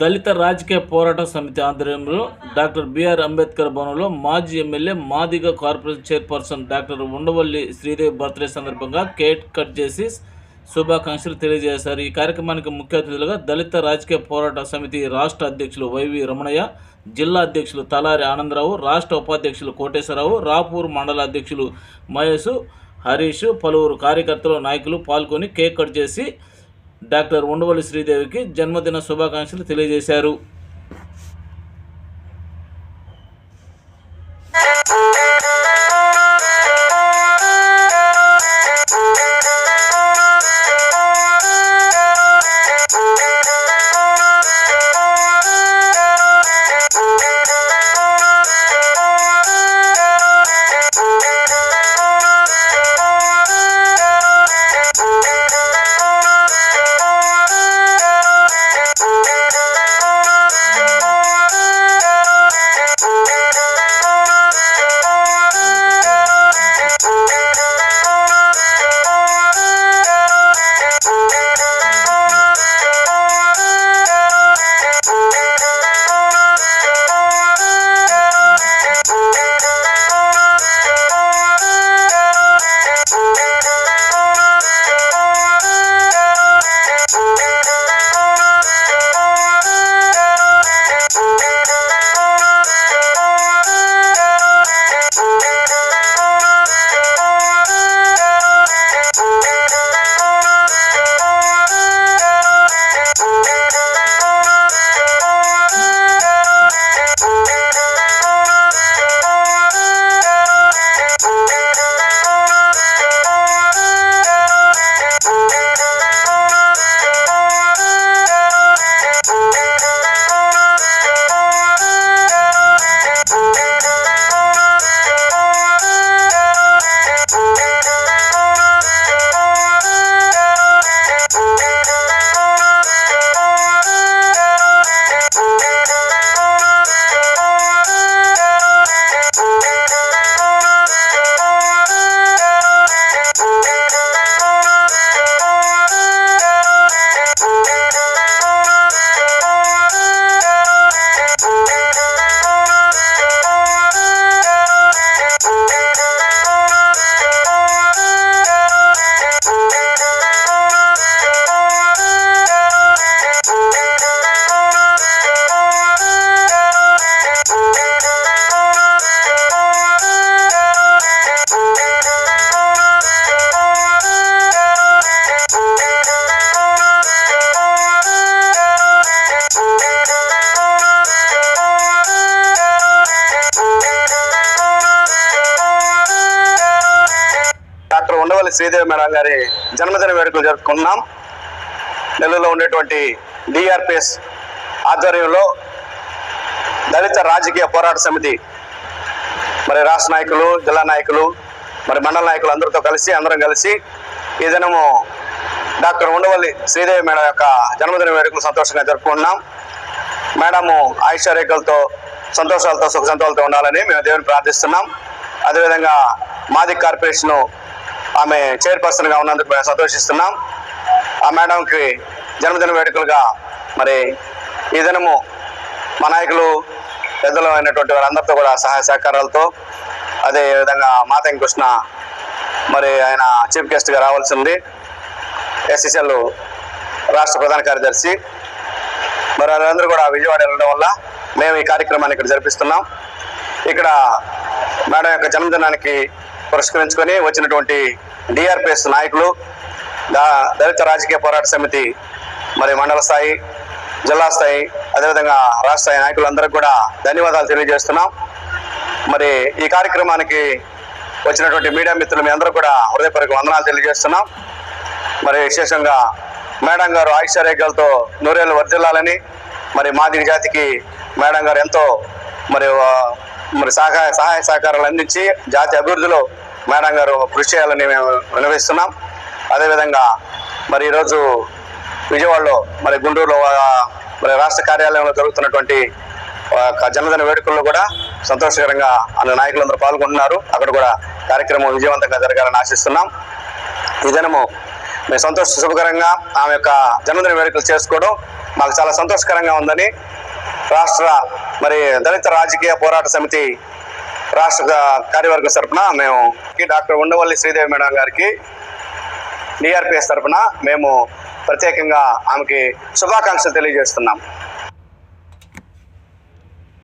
దళిత రాజకీయ పోరాట సమితి ఆధ్వర్యంలో డాక్టర్ బిఆర్ అంబేద్కర్ భవనంలో మాజీ MLA Madiga corporation chairperson doctor Undavalli Sridevi birthday సందర్భంగా కేక్ కట్ చేసి శుభాకాంక్షలు తెలియజేశారు. ఈ కార్యక్రమానికి ముఖ్య అతిథులుగా దళిత రాజకీయ పోరాట సమితి రాష్ట్ర అధ్యక్షులు వైవి రమణయ్య జిల్లా అధ్యక్షులు తలారి ఆనందరావు రాష్ట్ర ఉపాధ్యక్షులు కోటేశ్వరరావు రాపూర్ మండల అధ్యక్షులు మహేష్ హరీష్ పలువురు కార్యకర్తలు నాయకులు పాల్గొని కేక్ కట్ చేసి డాక్టర్ ఉండవల్లి శ్రీదేవికి జన్మదిన శుభాకాంక్షలు తెలియజేశారు. డాక్టర్ ఉండవల్లి శ్రీదేవి మేడం గారి జన్మదిన వేడుకలు జరుపుకున్నాం నెల్లూరులో ఉండేటువంటి డిఆర్పిఎస్ ఆధ్వర్యంలో దళిత రాజకీయ పోరాట సమితి మరి రాష్ట్ర నాయకులు జిల్లా నాయకులు మరి మండల నాయకులు అందరితో కలిసి అందరం కలిసి ఈ దినము డాక్టర్ ఉండవల్లి శ్రీదేవి మేడం యొక్క జన్మదిన వేడుకలు సంతోషంగా జరుపుకుంటున్నాం. మేడము ఆయుషారేఖలతో సంతోషాలతో సుఖ సంతోషాలతో ఉండాలని మేము దేవుని ప్రార్థిస్తున్నాం. అదేవిధంగా మాది కార్పొరేషను ఆమె చైర్పర్సన్గా ఉన్నందుకు మేము సంతోషిస్తున్నాం. ఆ మేడంకి జన్మదిన వేడుకలుగా మరి ఈ దినము మా నాయకులు పెద్దలు అయినటువంటి వారందరితో కూడా సహాయ సహకారాలతో అదేవిధంగా మాతంగి కృష్ణ మరి ఆయన చీఫ్ గెస్ట్గా రావాల్సి ఉంది ఎస్ఎస్ఎల్ రాష్ట్ర ప్రధాన కార్యదర్శి. మరి వాళ్ళందరూ కూడా విజయవాడ వెళ్ళడం వల్ల మేము ఈ కార్యక్రమాన్ని ఇక్కడ జరిపిస్తున్నాం. ఇక్కడ మేడం యొక్క జన్మదినానికి పురస్కరించుకొని వచ్చినటువంటి డిఆర్పిఎస్ నాయకులు దళిత రాజకీయ పోరాట సమితి మరి మండల స్థాయి జిల్లా స్థాయి అదేవిధంగా రాష్ట్ర స్థాయి నాయకులందరికీ కూడా ధన్యవాదాలు తెలియజేస్తున్నాం. మరి ఈ కార్యక్రమానికి వచ్చినటువంటి మీడియా మిత్రులు మీ అందరూ కూడా హృదయపూర్వక వందనాలు తెలియజేస్తున్నాం. మరి విశేషంగా మేడం గారు ఆయుష్రేఖలతో నూరేళ్ళు వర్ధిల్లాలని మరి మాదిరి జాతికి మేడం గారు ఎంతో మరి మరి సహాయ సహాయ సహకారాలు అందించి జాతి అభివృద్ధిలో మేడం గారు కృషి చేయాలని మేము వినవిస్తున్నాం. అదేవిధంగా మరి ఈరోజు విజయవాడలో మరి గుంటూరులో మరి రాష్ట్ర కార్యాలయంలో జరుగుతున్నటువంటి జన్మదిన వేడుకల్లో కూడా సంతోషకరంగా అన్న నాయకులందరూ పాల్గొంటున్నారు. అక్కడ కూడా కార్యక్రమం విజయవంతంగా జరగాలని ఆశిస్తున్నాం. ఈ దినము మేము సంతోష శుభకరంగా ఆమె యొక్క జన్మదిన వేడుకలు చేసుకోవడం మాకు చాలా సంతోషకరంగా ఉందని రాష్ట్ర మరి దళిత రాజకీయ పోరాట సమితి రాష్ట్ర కార్యవర్గ తరఫున మేము డాక్టర్ ఉండవల్లి శ్రీదేవి మేడం గారికి డిఆర్పిఎస్ తరఫున మేము ప్రత్యేకంగా ఆమెకి శుభాకాంక్షలు తెలియజేస్తున్నాం.